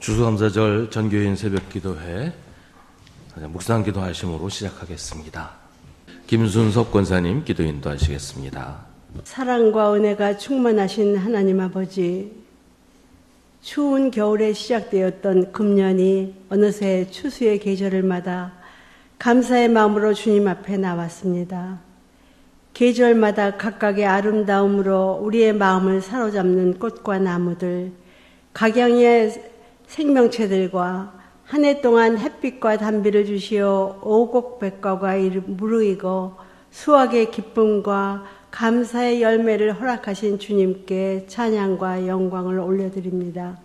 주수감사절 전교인 새벽기도회 묵상 기도 하심으로 시작하겠습니다. 김순섭 권사님 기도 인도하시겠습니다. 사랑과 은혜가 충만하신 하나님 아버지, 추운 겨울에 시작되었던 금년이 어느새 추수의 계절을 맞아 감사의 마음으로 주님 앞에 나왔습니다. 계절마다 각각의 아름다움으로 우리의 마음을 사로잡는 꽃과 나무들, 각양의 생명체들과 한 해 동안 햇빛과 단비를 주시어 오곡백과가 무르익어 수확의 기쁨과 감사의 열매를 허락하신 주님께 찬양과 영광을 올려드립니다.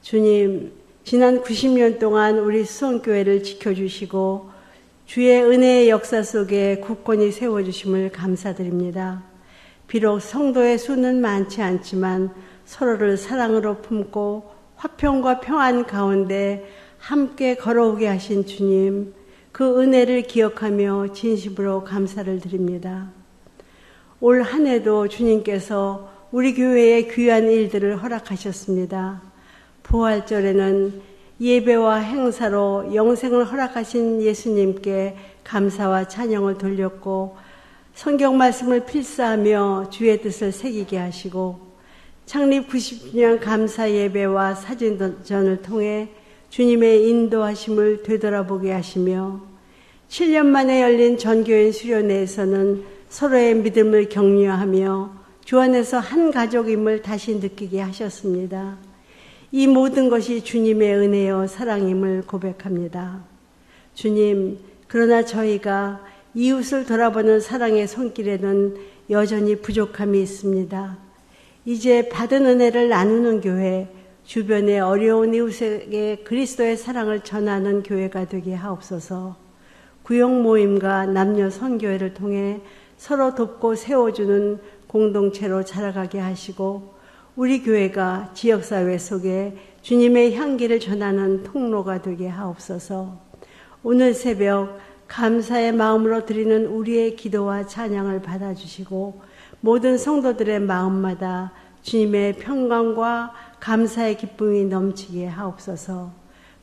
주님, 지난 90년 동안 우리 수원교회를 지켜주시고 주의 은혜의 역사 속에 굳건히 세워주심을 감사드립니다. 비록 성도의 수는 많지 않지만 서로를 사랑으로 품고 화평과 평안 가운데 함께 걸어오게 하신 주님, 그 은혜를 기억하며 진심으로 감사를 드립니다. 올 한 해도 주님께서 우리 교회의 귀한 일들을 허락하셨습니다. 부활절에는 예배와 행사로 영생을 허락하신 예수님께 감사와 찬양을 돌렸고 성경 말씀을 필사하며 주의 뜻을 새기게 하시고 창립 90주년 감사 예배와 사진전을 통해 주님의 인도하심을 되돌아보게 하시며 7년 만에 열린 전교인 수련회에서는 서로의 믿음을 격려하며 주 안에서 한 가족임을 다시 느끼게 하셨습니다. 이 모든 것이 주님의 은혜여 사랑임을 고백합니다. 주님, 그러나 저희가 이웃을 돌아보는 사랑의 손길에는 여전히 부족함이 있습니다. 이제 받은 은혜를 나누는 교회, 주변의 어려운 이웃에게 그리스도의 사랑을 전하는 교회가 되게 하옵소서. 구역 모임과 남녀 선교회를 통해 서로 돕고 세워주는 공동체로 자라가게 하시고 우리 교회가 지역사회 속에 주님의 향기를 전하는 통로가 되게 하옵소서. 오늘 새벽 감사의 마음으로 드리는 우리의 기도와 찬양을 받아주시고 모든 성도들의 마음마다 주님의 평강과 감사의 기쁨이 넘치게 하옵소서.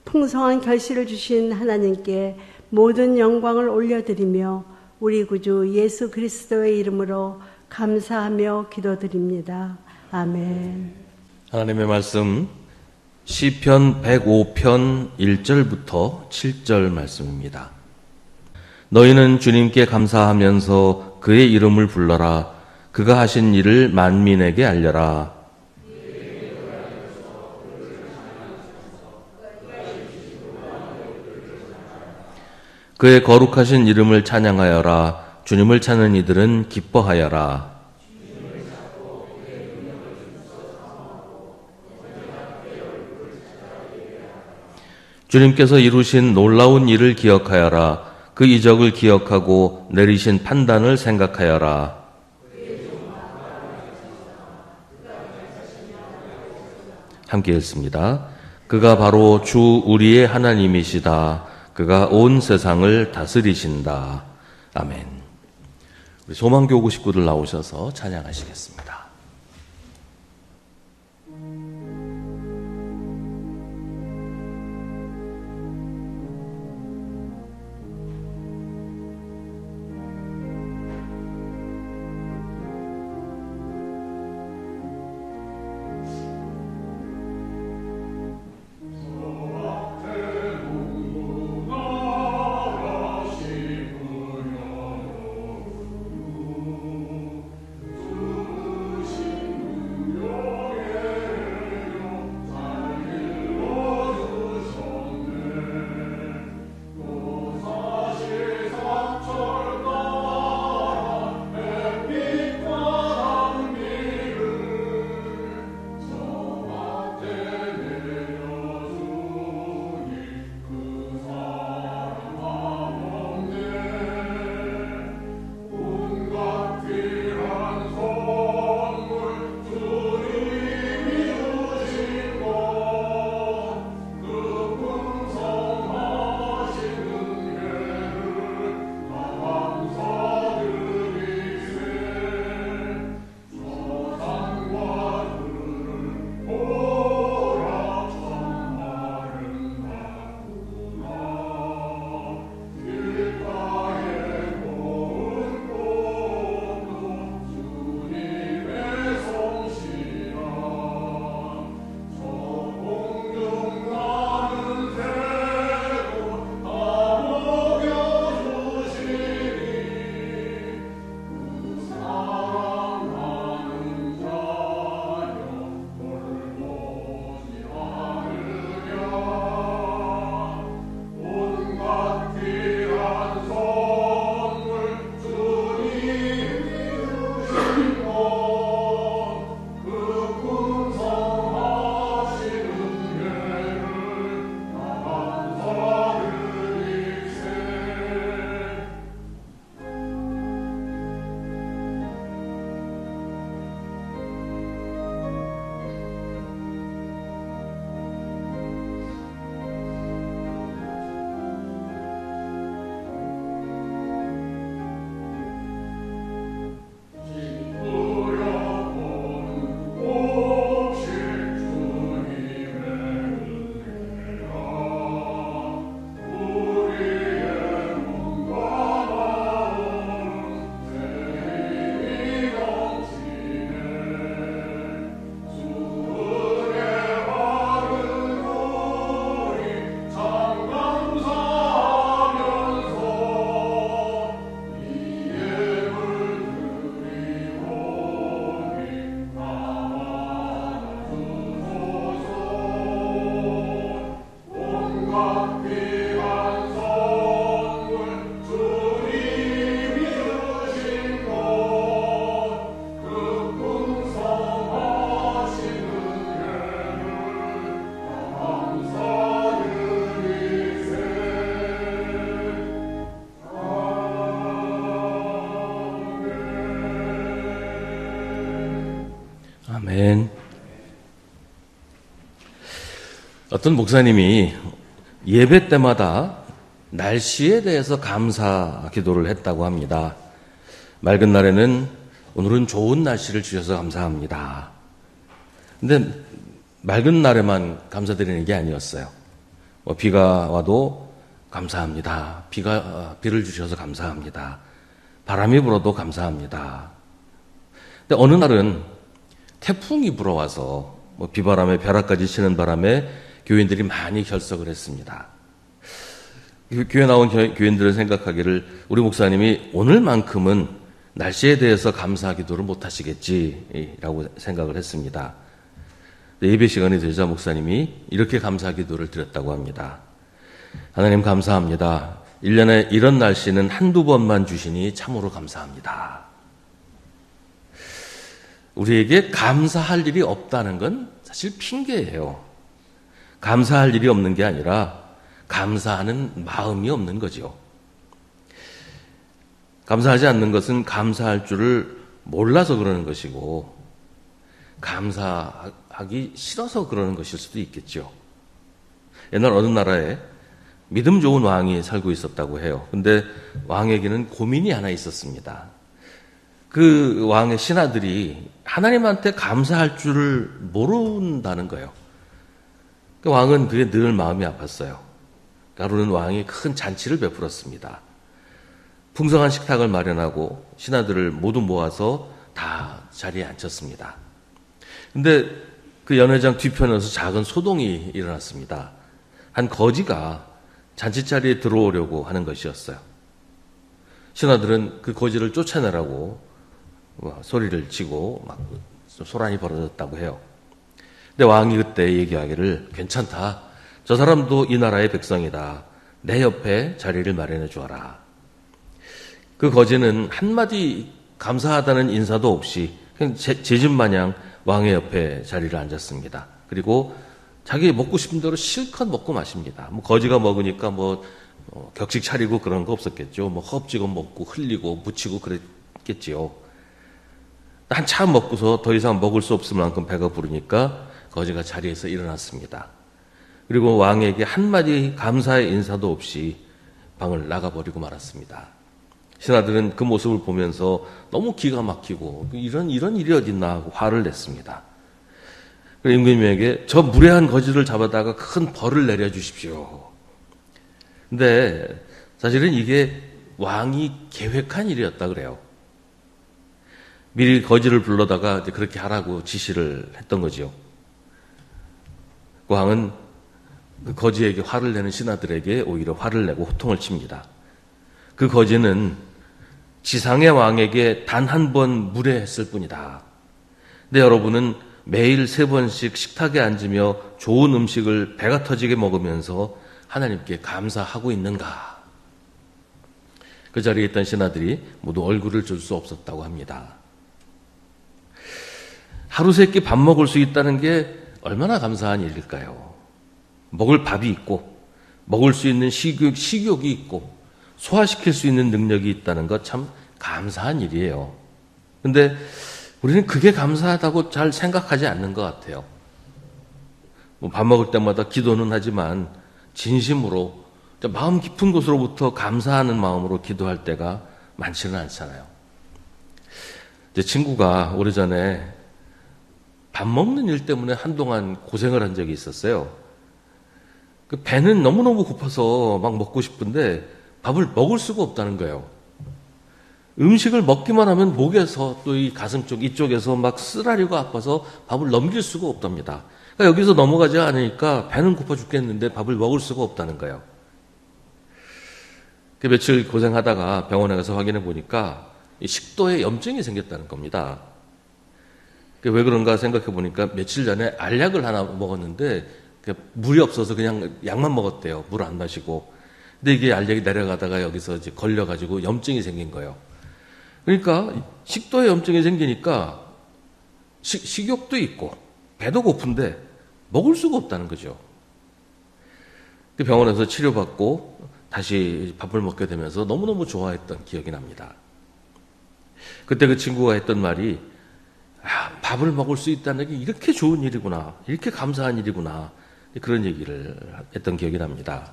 풍성한 결실을 주신 하나님께 모든 영광을 올려드리며 우리 구주 예수 그리스도의 이름으로 감사하며 기도드립니다. 아멘. 하나님의 말씀 시편 105편 1절부터 7절 말씀입니다. 너희는 주님께 감사하면서 그의 이름을 불러라. 그가 하신 일을 만민에게 알려라. 그의 거룩하신 이름을 찬양하여라. 주님을 찾는 이들은 기뻐하여라. 주님께서 이루신 놀라운 일을 기억하여라. 그 이적을 기억하고 내리신 판단을 생각하여라. 함께 읽습니다. 그가 바로 주 우리의 하나님이시다. 그가 온 세상을 다스리신다. 아멘. 우리 소망교구 식구들 나오셔서 찬양하시겠습니다. 어떤 목사님이 예배 때마다 날씨에 대해서 감사 기도를 했다고 합니다. 맑은 날에는 오늘은 좋은 날씨를 주셔서 감사합니다. 근데 맑은 날에만 감사드리는 게 아니었어요. 뭐 비가 와도 감사합니다. 비가 어, 비를 주셔서 감사합니다. 바람이 불어도 감사합니다. 근데 어느 날은 태풍이 불어와서 뭐 비바람에 벼락까지 치는 바람에 교인들이 많이 결석을 했습니다. 그 교회 나온 교- 교인들은 생각하기를 우리 목사님이 오늘만큼은 날씨에 대해서 감사 기도를 못 하시겠지라고 생각을 했습니다. 예배 시간이 되자 목사님이 이렇게 감사 기도를 드렸다고 합니다. 하나님 감사합니다. 1년에 이런 날씨는 한두 번만 주시니 참으로 감사합니다. 우리에게 감사할 일이 없다는 건 사실 핑계예요. 감사할 일이 없는 게 아니라 감사하는 마음이 없는 거죠. 감사하지 않는 것은 감사할 줄을 몰라서 그러는 것이고 감사하기 싫어서 그러는 것일 수도 있겠죠. 옛날 어느 나라에 믿음 좋은 왕이 살고 있었다고 해요. 근데 왕에게는 고민이 하나 있었습니다. 그 왕의 신하들이 하나님한테 감사할 줄을 모른다는 거예요. 그 왕은 그게 늘 마음이 아팠어요. 하루는 왕이 큰 잔치를 베풀었습니다. 풍성한 식탁을 마련하고 신하들을 모두 모아서 다 자리에 앉혔습니다. 근데 그 연회장 뒤편에서 작은 소동이 일어났습니다. 한 거지가 잔치 자리에 들어오려고 하는 것이었어요. 신하들은 그 거지를 쫓아내라고 뭐 소리를 치고 막 소란이 벌어졌다고 해요. 근데 왕이 그때 얘기하기를 괜찮다. 저 사람도 이 나라의 백성이다. 내 옆에 자리를 마련해 주어라. 그 거지는 한마디 감사하다는 인사도 없이 그냥 제, 제집 마냥 왕의 옆에 자리를 앉았습니다. 그리고 자기 먹고 싶은 대로 실컷 먹고 마십니다. 뭐 거지가 먹으니까 뭐 어, 격식 차리고 그런 거 없었겠죠. 뭐 허겁지겁 먹고 흘리고 묻히고 그랬겠지요. 한참 먹고서 더 이상 먹을 수 없을 만큼 배가 부르니까 거지가 자리에서 일어났습니다. 그리고 왕에게 한마디 감사의 인사도 없이 방을 나가버리고 말았습니다. 신하들은 그 모습을 보면서 너무 기가 막히고 이런 이런 일이 어딨나 하고 화를 냈습니다. 그래서 임금님에게 저 무례한 거지를 잡아다가 큰 벌을 내려 주십시오. 근데 사실은 이게 왕이 계획한 일이었다 그래요. 미리 거지를 불러다가 그렇게 하라고 지시를 했던 거지요. 왕은 그 거지에게 화를 내는 신하들에게 오히려 화를 내고 호통을 칩니다. 그 거지는 지상의 왕에게 단 한 번 무례했을 뿐이다. 근데 여러분은 매일 세 번씩 식탁에 앉으며 좋은 음식을 배가 터지게 먹으면서 하나님께 감사하고 있는가? 그 자리에 있던 신하들이 모두 얼굴을 줄 수 없었다고 합니다. 하루 세 끼 밥 먹을 수 있다는 게 얼마나 감사한 일일까요? 먹을 밥이 있고, 먹을 수 있는 식욕, 식욕이 있고, 소화시킬 수 있는 능력이 있다는 것 참 감사한 일이에요. 근데 우리는 그게 감사하다고 잘 생각하지 않는 것 같아요. 뭐 밥 먹을 때마다 기도는 하지만 진심으로 마음 깊은 곳으로부터 감사하는 마음으로 기도할 때가 많지는 않잖아요. 제 친구가 오래전에 밥 먹는 일 때문에 한동안 고생을 한 적이 있었어요. 그 배는 너무너무 고파서 막 먹고 싶은데 밥을 먹을 수가 없다는 거예요. 음식을 먹기만 하면 목에서 또 이 가슴 쪽 이쪽에서 막 쓰라리가 아파서 밥을 넘길 수가 없답니다. 그러니까 여기서 넘어가지 않으니까 배는 고파 죽겠는데 밥을 먹을 수가 없다는 거예요. 그 며칠 고생하다가 병원에 가서 확인해 보니까 식도에 염증이 생겼다는 겁니다. 그왜 그런가 생각해 보니까 며칠 전에 알약을 하나 먹었는데 그 물이 없어서 그냥 약만 먹었대요. 물 안 마시고. 근데 이게 알약이 내려가다가 여기서 이제 걸려가지고 염증이 생긴 거예요. 그러니까 식도에 염증이 생기니까 식, 식욕도 있고 배도 고픈데 먹을 수가 없다는 거죠. 그 병원에서 치료받고 다시 밥을 먹게 되면서 너무너무 좋아했던 기억이 납니다. 그때 그 친구가 했던 말이 아, 밥을 먹을 수 있다는 게 이렇게 좋은 일이구나. 이렇게 감사한 일이구나. 그런 얘기를 했던 기억이 납니다.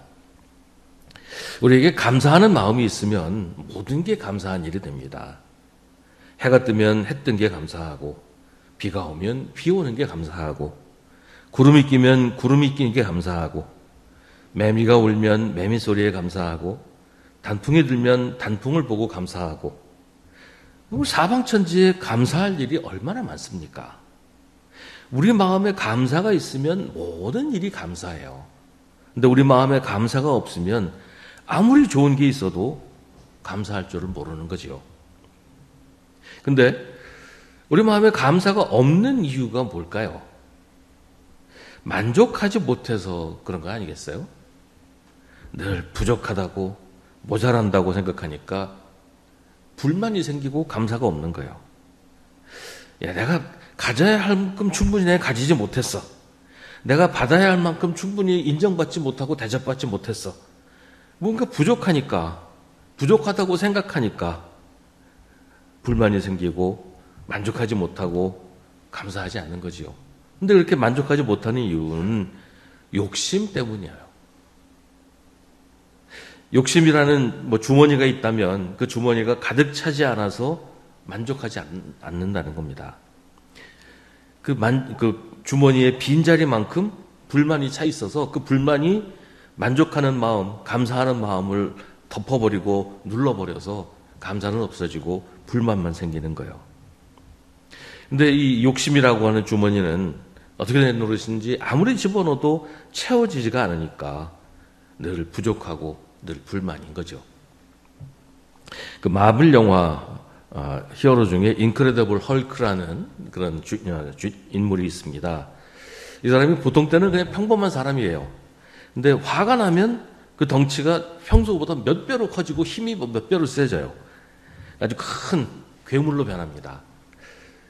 우리에게 감사하는 마음이 있으면 모든 게 감사한 일이 됩니다. 해가 뜨면 해 뜬 게 감사하고, 비가 오면 비 오는 게 감사하고, 구름이 끼면 구름이 끼는 게 감사하고, 매미가 울면 매미 소리에 감사하고, 단풍이 들면 단풍을 보고 감사하고, 사방천지에 감사할 일이 얼마나 많습니까? 우리 마음에 감사가 있으면 모든 일이 감사해요. 근데 우리 마음에 감사가 없으면 아무리 좋은 게 있어도 감사할 줄을 모르는 거지요. 근데 우리 마음에 감사가 없는 이유가 뭘까요? 만족하지 못해서 그런 거 아니겠어요? 늘 부족하다고 모자란다고 생각하니까 불만이 생기고 감사가 없는 거예요. 야, 내가 가져야 할 만큼 충분히 내가 가지지 못했어. 내가 받아야 할 만큼 충분히 인정받지 못하고 대접받지 못했어. 뭔가 부족하니까, 부족하다고 생각하니까 불만이 생기고 만족하지 못하고 감사하지 않는 거지요. 근데 그렇게 만족하지 못하는 이유는 욕심 때문이에요. 욕심이라는 뭐 주머니가 있다면 그 주머니가 가득 차지 않아서 만족하지 않, 는다는 겁니다. 그, 만, 그 주머니의 빈자리만큼 불만이 차 있어서 그 불만이 만족하는 마음, 감사하는 마음을 덮어버리고 눌러버려서 감사는 없어지고 불만만 생기는 거예요. 근데 이 욕심이라고 하는 주머니는 어떻게 된 노릇인지 아무리 집어넣어도 채워지지가 않으니까 늘 부족하고 늘 불만인 거죠. 그 마블 영화 어, 히어로 중에 인크레더블 헐크라는 그런 주, 어, 주, 인물이 있습니다. 이 사람이 보통 때는 그냥 평범한 사람이에요. 근데 화가 나면 그 덩치가 평소보다 몇 배로 커지고 힘이 뭐몇 배로 세져요. 아주 큰 괴물로 변합니다.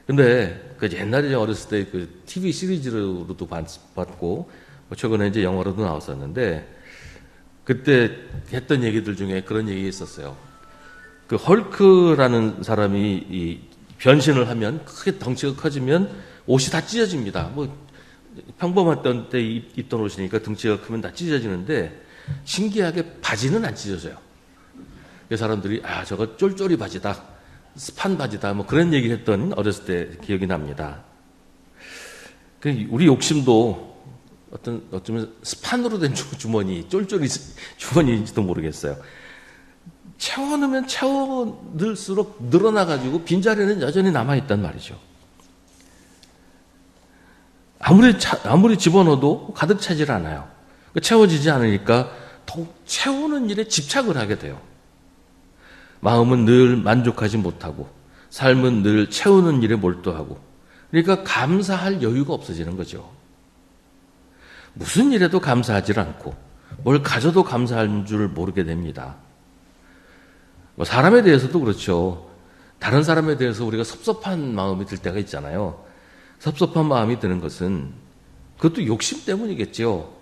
근데 그 옛날에 어렸을 때 그 TV 시리즈로도 봤고 뭐 최근에 이제 영화로도 나왔었는데 그때 했던 얘기들 중에 그런 얘기 있었어요. 그 헐크라는 사람이 이 변신을 하면 크게 덩치가 커지면 옷이 다 찢어집니다. 뭐 평범했던 때 입던 옷이니까 덩치가 크면 다 찢어지는데 신기하게 바지는 안 찢어져요. 그 사람들이 아 저거 쫄쫄이 바지다, 스판 바지다 뭐 그런 얘기 했던 어렸을 때 기억이 납니다. 그 우리 욕심도 어떤 어쩌면 스판으로 된 주머니, 쫄쫄이 주머니인지도 모르겠어요. 채워 넣으면 채워 넣을수록 늘어나 가지고 빈자리는 여전히 남아 있단 말이죠. 아무리, 차, 아무리 집어넣어도 가득 차질 않아요. 그 채워지지 않으니까 더욱 채우는 일에 집착을 하게 돼요. 마음은 늘 만족하지 못하고, 삶은 늘 채우는 일에 몰두하고, 그러니까 감사할 여유가 없어지는 거죠. 무슨 일에도 감사하지 않고, 뭘 가져도 감사할 줄 모르게 됩니다. 뭐 사람에 대해서도 그렇죠. 다른 사람에 대해서 우리가 섭섭한 마음이 들 때가 있잖아요. 섭섭한 마음이 드는 것은 그것도 욕심 때문이겠죠.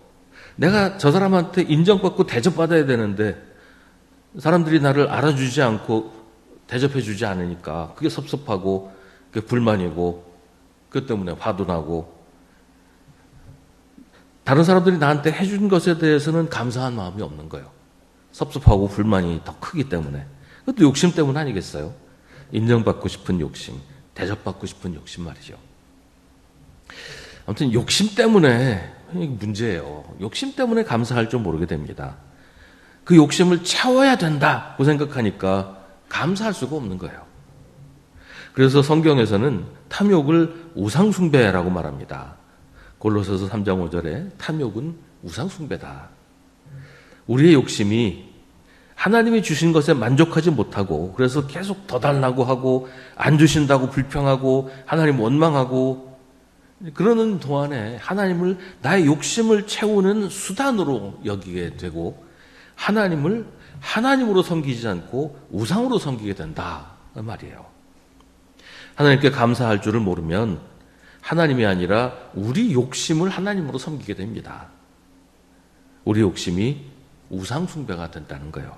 내가 저 사람한테 인정받고 대접받아야 되는데 사람들이 나를 알아주지 않고 대접해주지 않으니까 그게 섭섭하고 그게 불만이고 그 때문에 화도 나고 다른 사람들이 나한테 해준 것에 대해서는 감사한 마음이 없는 거예요. 섭섭하고 불만이 더 크기 때문에. 그것도 욕심 때문 아니겠어요? 인정받고 싶은 욕심, 대접받고 싶은 욕심 말이죠. 아무튼 욕심 때문에 문제예요. 욕심 때문에 감사할 줄 모르게 됩니다. 그 욕심을 채워야 된다고 생각하니까 감사할 수가 없는 거예요. 그래서 성경에서는 탐욕을 우상숭배라고 말합니다. 골로새서 3장 5절에 탐욕은 우상 숭배다. 우리의 욕심이 하나님이 주신 것에 만족하지 못하고 그래서 계속 더 달라고 하고 안 주신다고 불평하고 하나님 원망하고 그러는 동안에 하나님을 나의 욕심을 채우는 수단으로 여기게 되고 하나님을 하나님으로 섬기지 않고 우상으로 섬기게 된다 그 말이에요. 하나님께 감사할 줄을 모르면 하나님이 아니라 우리 욕심을 하나님으로 섬기게 됩니다. 우리 욕심이 우상숭배가 된다는 거예요.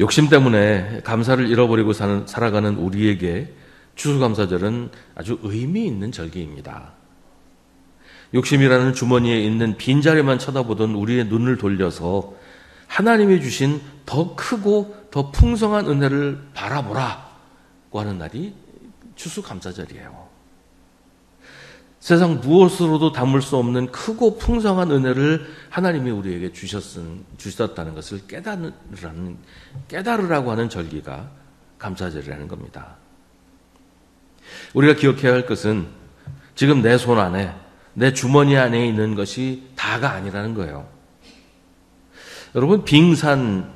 욕심 때문에 감사를 잃어버리고 사는, 살아가는 우리에게 추수감사절은 아주 의미 있는 절기입니다. 욕심이라는 주머니에 있는 빈자리만 쳐다보던 우리의 눈을 돌려서 하나님이 주신 더 크고 더 풍성한 은혜를 바라보라고 하는 날이 추수감사절이에요. 세상 무엇으로도 담을 수 없는 크고 풍성한 은혜를 하나님이 우리에게 주셨은, 주셨다는 것을 깨달으라는, 깨달으라고 하는 절기가 감사절이라는 겁니다. 우리가 기억해야 할 것은 지금 내 손 안에, 내 주머니 안에 있는 것이 다가 아니라는 거예요. 여러분, 빙산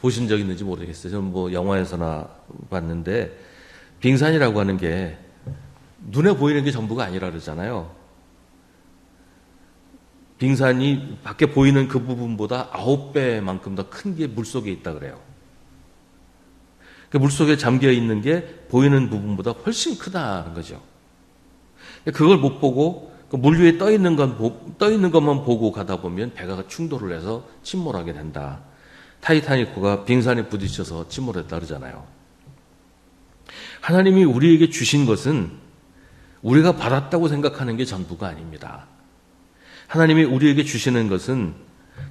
보신 적 있는지 모르겠어요. 저는 뭐 영화에서나 봤는데, 빙산이라고 하는 게 눈에 보이는 게 전부가 아니라 그러잖아요. 빙산이 밖에 보이는 그 부분보다 아홉 배만큼 더 큰 게 물속에 있다 그래요. 그 물속에 잠겨 있는 게 보이는 부분보다 훨씬 크다는 거죠. 그걸 못 보고 그물 위에 떠 있는 건 떠 있는 것만 보고 가다 보면 배가 충돌을 해서 침몰하게 된다. 타이타닉호가 빙산에 부딪혀서 침몰했다 그러잖아요. 하나님이 우리에게 주신 것은 우리가 받았다고 생각하는 게 전부가 아닙니다. 하나님이 우리에게 주시는 것은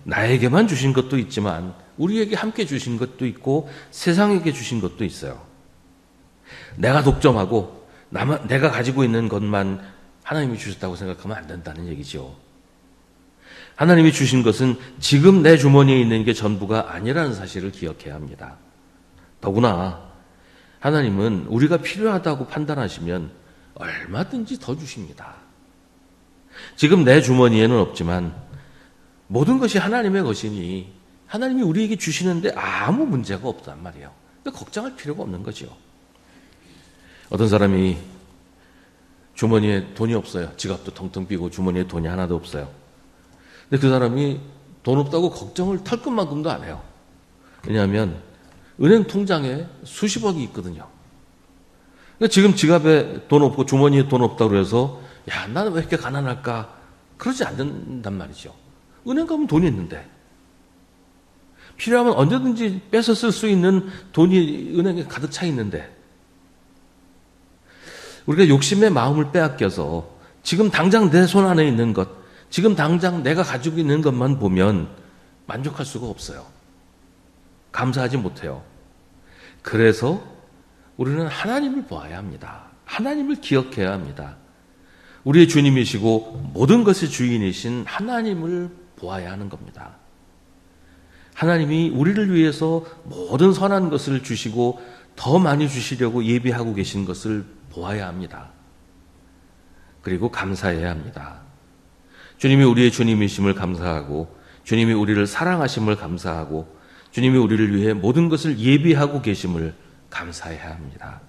나에게만 주신 것도 있지만 우리에게 함께 주신 것도 있고 세상에게 주신 것도 있어요. 내가 독점하고 나만, 내가 가지고 있는 것만 하나님이 주셨다고 생각하면 안 된다는 얘기죠. 하나님이 주신 것은 지금 내 주머니에 있는 게 전부가 아니라는 사실을 기억해야 합니다. 더구나 하나님은 우리가 필요하다고 판단하시면 얼마든지 더 주십니다. 지금 내 주머니에는 없지만 모든 것이 하나님의 것이니 하나님이 우리에게 주시는데 아무 문제가 없단 말이에요. 그러니까 걱정할 필요가 없는 거죠. 어떤 사람이 주머니에 돈이 없어요. 지갑도 텅텅 비고 주머니에 돈이 하나도 없어요. 근데 그 사람이 돈 없다고 걱정을 털 것만큼도 안 해요. 왜냐하면 은행 통장에 수십억이 있거든요. 그러니까 지금 지갑에 돈 없고 주머니에 돈 없다고 그래서 야, 나는 왜 이렇게 가난할까? 그러지 않는단 말이죠. 은행 가면 돈이 있는데. 필요하면 언제든지 뺏어 쓸 수 있는 돈이 은행에 가득 차 있는데. 우리가 욕심의 마음을 빼앗겨서 지금 당장 내 손 안에 있는 것, 지금 당장 내가 가지고 있는 것만 보면 만족할 수가 없어요. 감사하지 못해요. 그래서 우리는 하나님을 보아야 합니다. 하나님을 기억해야 합니다. 우리의 주님이시고 모든 것의 주인이신 하나님을 보아야 하는 겁니다. 하나님이 우리를 위해서 모든 선한 것을 주시고 더 많이 주시려고 예비하고 계신 것을 보아야 합니다. 그리고 감사해야 합니다. 주님이 우리의 주님이심을 감사하고 주님이 우리를 사랑하심을 감사하고 주님이 우리를 위해 모든 것을 예비하고 계심을 감사해야 합니다.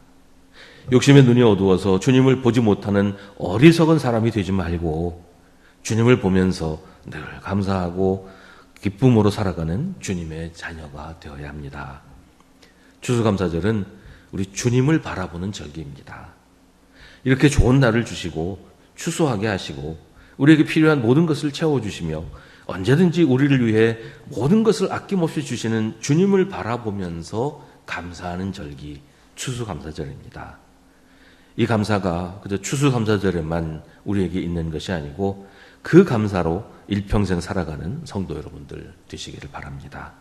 욕심의 눈이 어두워서 주님을 보지 못하는 어리석은 사람이 되지 말고 주님을 보면서 늘 감사하고 기쁨으로 살아가는 주님의 자녀가 되어야 합니다. 추수감사절은 우리 주님을 바라보는 절기입니다. 이렇게 좋은 날을 주시고 추수하게 하시고 우리에게 필요한 모든 것을 채워주시며 언제든지 우리를 위해 모든 것을 아낌없이 주시는 주님을 바라보면서 감사하는 절기 추수감사절입니다. 이 감사가 그저 추수감사절에만 우리에게 있는 것이 아니고 그 감사로 일평생 살아가는 성도 여러분들 되시기를 바랍니다.